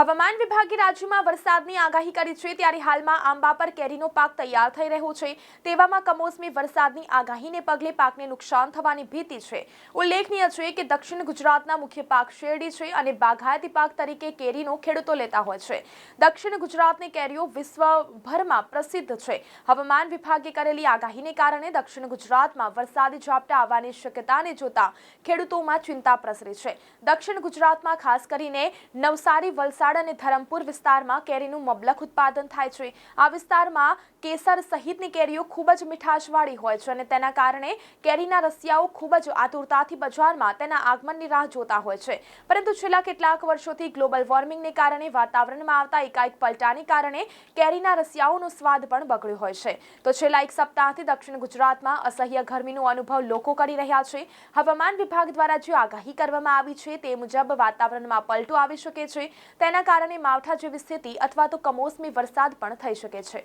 હવામાન વિભાગે રાજ્યમાં વરસાદની આગાહી કરી છે, ત્યારે હાલમાં આંબા પર કેરીનો પાક તૈયાર થઈ રહ્યો છે. તેવામાં કમોસમી વરસાદની આગાહીને પગલે પાકને નુકસાન થવાની ભીતિ છે. ઉલ્લેખનીય છે કે દક્ષિણ ગુજરાતના મુખ્ય પાક શેરડી છે અને બાગાયતી પાક તરીકે કેરીનો ખેડૂતો લેતા હોય છે. દક્ષિણ ગુજરાતની કેરીઓ વિશ્વભરમાં પ્રસિદ્ધ છે. હવામાન વિભાગે કરેલી આગાહીને કારણે દક્ષિણ ગુજરાતમાં વરસાદી ઝાપટા આવવાની શક્યતાને જોતા ખેડૂતોમાં ચિંતા પ્રસરી છે. દક્ષિણ ગુજરાતમાં ખાસ કરીને નવસારી, વલસાડ અને ધરમપુર વિસ્તારમાં કેરીનું મબલખ ઉત્પાદન થાય છે. આ વિસ્તારમાં કેસર સહિતની કેરીઓ ખૂબ જ મીઠાશવાળી હોય છે અને તેના કારણે કેરીના રસિયાઓ ખૂબ જ આતુરતાથી બજારમાં તેના આગમનની રાહ જોતા હોય છે. પરંતુ છેલ્લા કેટલાક વર્ષોથી ગ્લોબલ વોર્મિંગને કારણે વાતાવરણમાં આવતા એકાએક પલટાને કારણે કેરીના રસિયાઓનો સ્વાદ પણ બગડ્યો હોય છે. તો છેલ્લા એક સપ્તાહથી દક્ષિણ ગુજરાતમાં અસહ્ય ગરમીનો અનુભવ લોકો કરી રહ્યા છે. હવામાન વિભાગ દ્વારા જે આગાહી કરવામાં આવી છે તે મુજબ વાતાવરણમાં પલટો આવી શકે છે. તેના કારણે માવઠા જેવી સ્થિતિ અથવા તો કમોસમી વરસાદ પણ થઈ શકે છે.